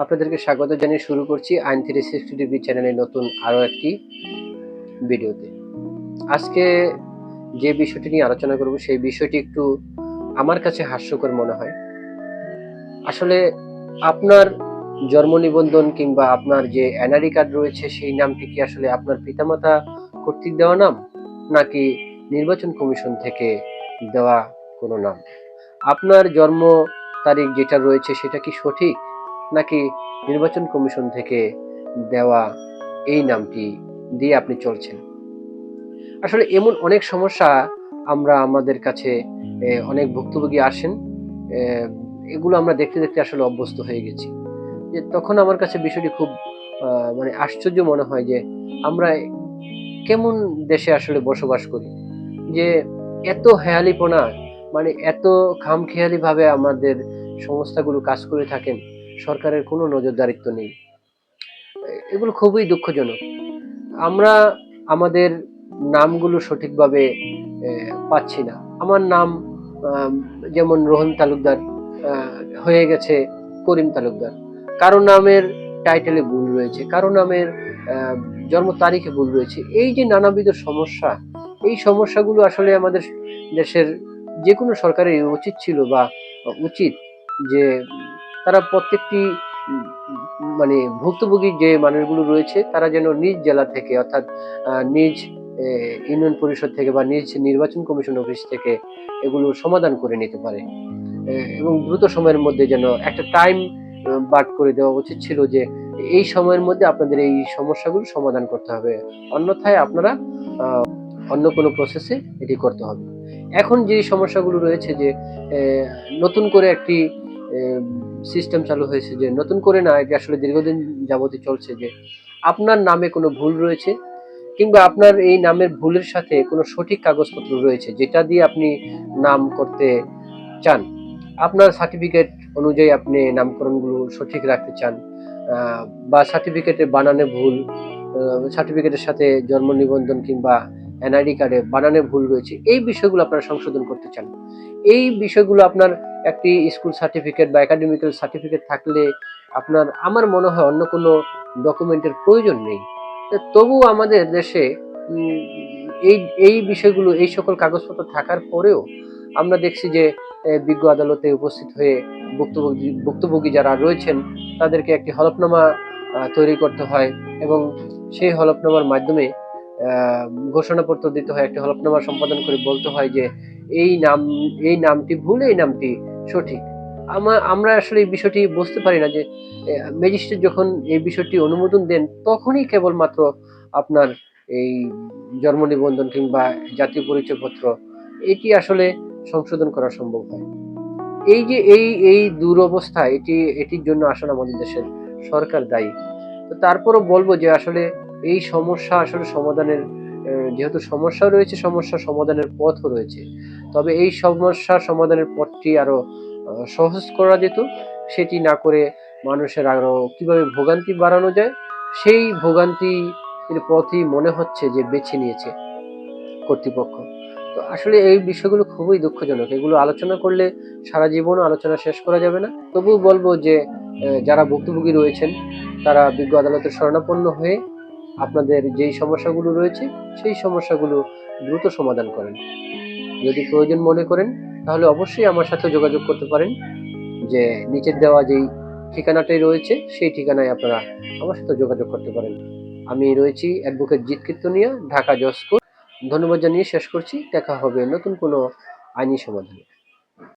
আপনাদেরকে স্বাগত জানিয়ে শুরু করছি আইন থ্রি সিক্সটি টিভি চ্যানেলের নতুন আরও একটি ভিডিওতে। আজকে যে বিষয়টি নিয়ে আলোচনা করব, সেই বিষয়টি একটু আমার কাছে হাস্যকর মনে হয়। আসলে আপনার জন্ম নিবন্ধন কিংবা আপনার যে এনআরই কার্ড রয়েছে, সেই নামটি কি আসলে আপনার পিতামাতা কর্তৃক দেওয়া নাম, নাকি নির্বাচন কমিশন থেকে দেওয়া কোনো নাম? আপনার জন্ম তারিখ যেটা রয়েছে, সেটা কি সঠিক? নাকি নির্বাচন কমিশন থেকে দেওয়া এই নামটি দিয়ে আপনি চলছেন? আসলে এমন অনেক সমস্যা আমরা আমাদের কাছে অনেক ভুক্তভোগী আসেন এগুলো আমরা দেখতে দেখতে আসলে অভ্যস্ত হয়ে গেছি। যে তখন আমার কাছে বিষয়টি খুব মানে আশ্চর্য মনে হয় যে আমরা কেমন দেশে আসলে বসবাস করি? যে এত হেয়ালিপনা মানে এত খামখেয়ালিভাবে আমাদের সংস্থাগুলো কাজ করে থাকেন সরকারের কোনো নজরদারিত্ব নেই। এগুলো খুবই দুঃখজনক। আমরা আমাদের নামগুলো সঠিকভাবে পাচ্ছি না। আমার নাম যেমন রোহন তালুকদার হয়ে গেছে করিম তালুকদার। কারও নামের টাইটেলে ভুল রয়েছে, কারও নামের জন্ম তারিখে ভুল রয়েছে। এই যে নানাবিধ সমস্যা, এই সমস্যাগুলো আসলে আমাদের দেশের যে কোনো সরকারের উচিত ছিল বা উচিত যে তারা প্রত্যেকটি মানে ভুক্তভোগী যে মানুষগুলো রয়েছে, তারা যেন নিজ জেলা থেকে অর্থাৎ নিজ ইউনিয়ন পরিষদ থেকে বা নিজ নির্বাচন কমিশন অফিস থেকে এগুলো সমাধান করে নিতে পারে। এবং দ্রুত সময়ের মধ্যে যেন একটা টাইম বাদ করে দেওয়া উচিত ছিল যে এই সময়ের মধ্যে আপনাদের এই সমস্যাগুলো সমাধান করতে হবে। অন্যথায় আপনারা অন্য কোনো প্রসেসে এটি করতে হবে। এখন যে সমস্যাগুলো রয়েছে যে নতুন করে একটি সিস্টেম চালু হয়েছে যে নতুন করে না এটি আসলে দীর্ঘদিন যাবতই চলছে যে আপনার নামে কোনো ভুল রয়েছে? কিংবা আপনার এই নামের ভুলের সাথে কোনো সঠিক কাগজপত্র রয়েছে, যেটা দিয়ে আপনি নাম করতে চান? আপনার সার্টিফিকেট অনুযায়ী আপনি নামকরণগুলো সঠিক রাখতে চান বা সার্টিফিকেটে বানানে ভুল সার্টিফিকেটের সাথে জন্ম নিবন্ধন কিংবা এনআইডি কার্ডে বানানে ভুল রয়েছে, এই বিষয়গুলো আপনারা সংশোধন করতে চান। এই বিষয়গুলো আপনার একটি স্কুল সার্টিফিকেট বা একাডেমিক্যাল সার্টিফিকেট থাকলে আপনার, আমার মনে হয় অন্য কোনো ডকুমেন্টের প্রয়োজন নেই। তো তবুও আমাদের দেশে এই এই বিষয়গুলো, এই সকল কাগজপত্র থাকার পরেও আমরা দেখছি যে বিজ্ঞ আদালতে উপস্থিত হয়ে ভুক্তভোগী ভুক্তভোগী যারা রয়েছেন, তাদেরকে একটি হলফনামা তৈরি করতে হয় এবং সেই হলফনামার মাধ্যমে ঘোষণাপত্র দিতে হয়, একটি হলফনামা সম্পাদন করে বলতে হয় যে, এই নাম, এই নামটি ভুল, এই নামটি সঠিক। আমা- আমরা আসলে এই বিষয়টি বুঝতে পারি না যে ম্যাজিস্ট্রেট যখন এই বিষয়টি অনুমোদন দেন, তখনই কেবলমাত্র আপনার এই জন্ম নিবন্ধন কিংবা জাতীয় পরিচয়পত্র, এটি আসলে সংশোধন করা সম্ভব হয়। এই যে, এই এই দুরবস্থা, এটি, এটির জন্য আসলে আমাদের দেশের সরকার দায়ী। তো তারপরও বলব যে আসলে এই সমস্যা আসলে সমাধানের যেহেতু সমস্যা রয়েছে, সমস্যা সমাধানের পথও রয়েছে। তবে এই সমস্যা সমাধানের পথটি আরও সহজ করা যেত। সেটি না করে মানুষের আরও কীভাবে ভোগান্তি বাড়ানো যায়, সেই ভোগান্তি পথই মনে হচ্ছে যে বেছে নিয়েছে কর্তৃপক্ষ। তো আসলে এই বিষয়গুলো খুবই দুঃখজনক। এগুলো আলোচনা করলে সারা জীবনও আলোচনা শেষ করা যাবে না। তবুও বলব যে যারা ভুক্তভোগী রয়েছেন, তারা বিজ্ঞ আদালতের শরণাপন্ন হয়ে আপনাদের যেই সমস্যাগুলো রয়েছে, সেই সমস্যাগুলো দ্রুত সমাধান করেন। যদি প্রয়োজন মনে করেন, তাহলে অবশ্যই আমার সাথে যোগাযোগ করতে পারেন। যে নিচের দেওয়া যেই ঠিকানাটাই রয়েছে, সেই ঠিকানায় আপনারা আমার সাথে যোগাযোগ করতে পারেন। আমি রয়েছি অ্যাডভোকেট জিৎ কীর্তনিয়া, ঢাকা জসকোট ধন্যবাদ জানিয়ে শেষ করছি। দেখা হবে নতুন কোনো আইনি সমাধানে।